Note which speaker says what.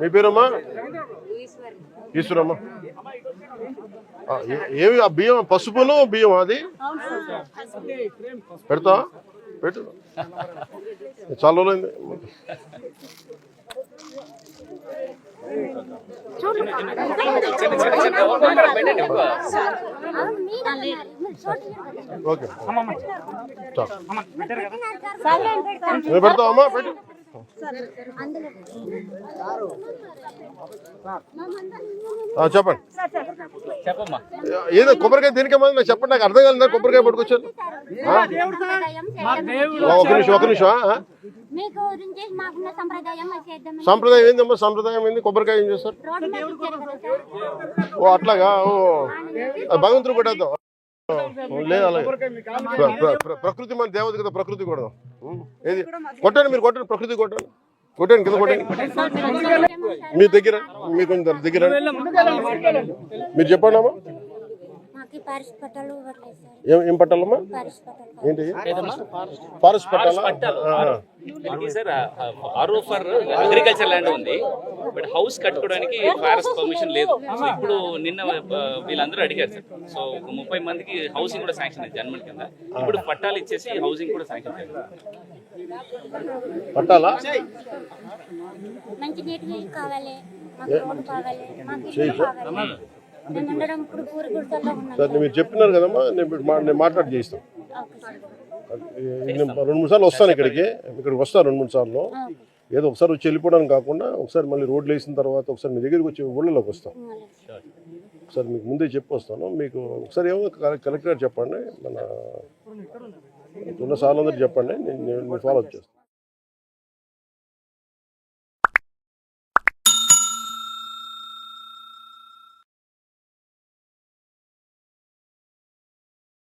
Speaker 1: మీ పేరమ్మా? ఈశ్వరమ్మ. ఏవి ఆ బియ్యం పసుపును బియ్యం అది? పెడతా పెట్టు. చాలా రోజులైంది. ఓకే పెడతావమ్మా పెట్టు చెప్పండి ఏదో కొబ్బరికాయ దేనికమ్మా నాకు చెప్పండి నాకు అర్థం కాలేదు కొబ్బరికాయ పట్టుకొచ్చాను ఒక నిమిషం ఒక నిమిషం
Speaker 2: సంప్రదాయం
Speaker 1: ఏందమ్మా? సంప్రదాయం ఏంది? కొబ్బరికాయ ఏం చేస్తారు? ఓ అట్లాగా? ఓ. భగవంతుడు కొట్టేద్దాం లేదు అలాగే. ప్ర- ప్ర- ప్ర- ప్రకృతి మన దేవత కదా ప్రకృతి కూడా. ఏది? కొట్టండి మీరు కొట్టండి ప్రకృతి కొట్టండి. కొట్టండి కింద కొట్టండి. మీ దగ్గర మీ కొంచెం దగ్గర. మీరు చెప్పండి అమ్మా. ఏం ఏం పట్టాలమ్మా?
Speaker 2: పారిస్ పట్టాలు.
Speaker 1: ఏంటి? Forest పట్టాలా?
Speaker 3: Sir RO for agriculture land ఉంది బట్ హౌస్ కట్టుకోవడానికి ఫారెస్ట్ పర్మిషన్ లేదు. సో ఇప్పుడు నిన్న వీళ్ళందరూ అడిగారు సార్. సో ఒక ముప్పై మందికి హౌసింగ్ కూడా శాంక్షన్ అయింది జన్మన్ కింద. ఇప్పుడు పట్టాలు ఇచ్చేసి హౌసింగ్ కూడా శాంక్షన్ అయింది
Speaker 1: పట్టాలా?
Speaker 2: మంచి నీటి కావాలి మాకు రోడ్డు కావాలి మాకు ఇల్లు కావాలి. మేము ఉండడం ఇప్పుడు ఊరి గుడిసెల్లో ఉన్నాం.
Speaker 1: సరే మీరు చెప్పినారు కదమ్మా నేను మాట్లాడి నేను రెండు మూడు సార్లు వస్తాను ఇక్కడికి. ఇక్కడికి వస్తాను రెండు మూడు సార్లు. ఏదో ఒకసారి వచ్చి వెళ్ళిపోవడానికి కాకుండా ఒకసారి మళ్ళీ రోడ్లు వేసిన తర్వాత ఒకసారి మీ దగ్గరికి వచ్చి ఊళ్ళలోకి వస్తాం. ఒకసారి మీకు ముందే చెప్పి వస్తాను మీకు ఒకసారి ఏమో కలె- కలెక్టర్ గారు చెప్పండి. మన ఉన్న సార్లు అందరూ చెప్పండి. నేను నేను ఫాలో అప్ చేస్తాను.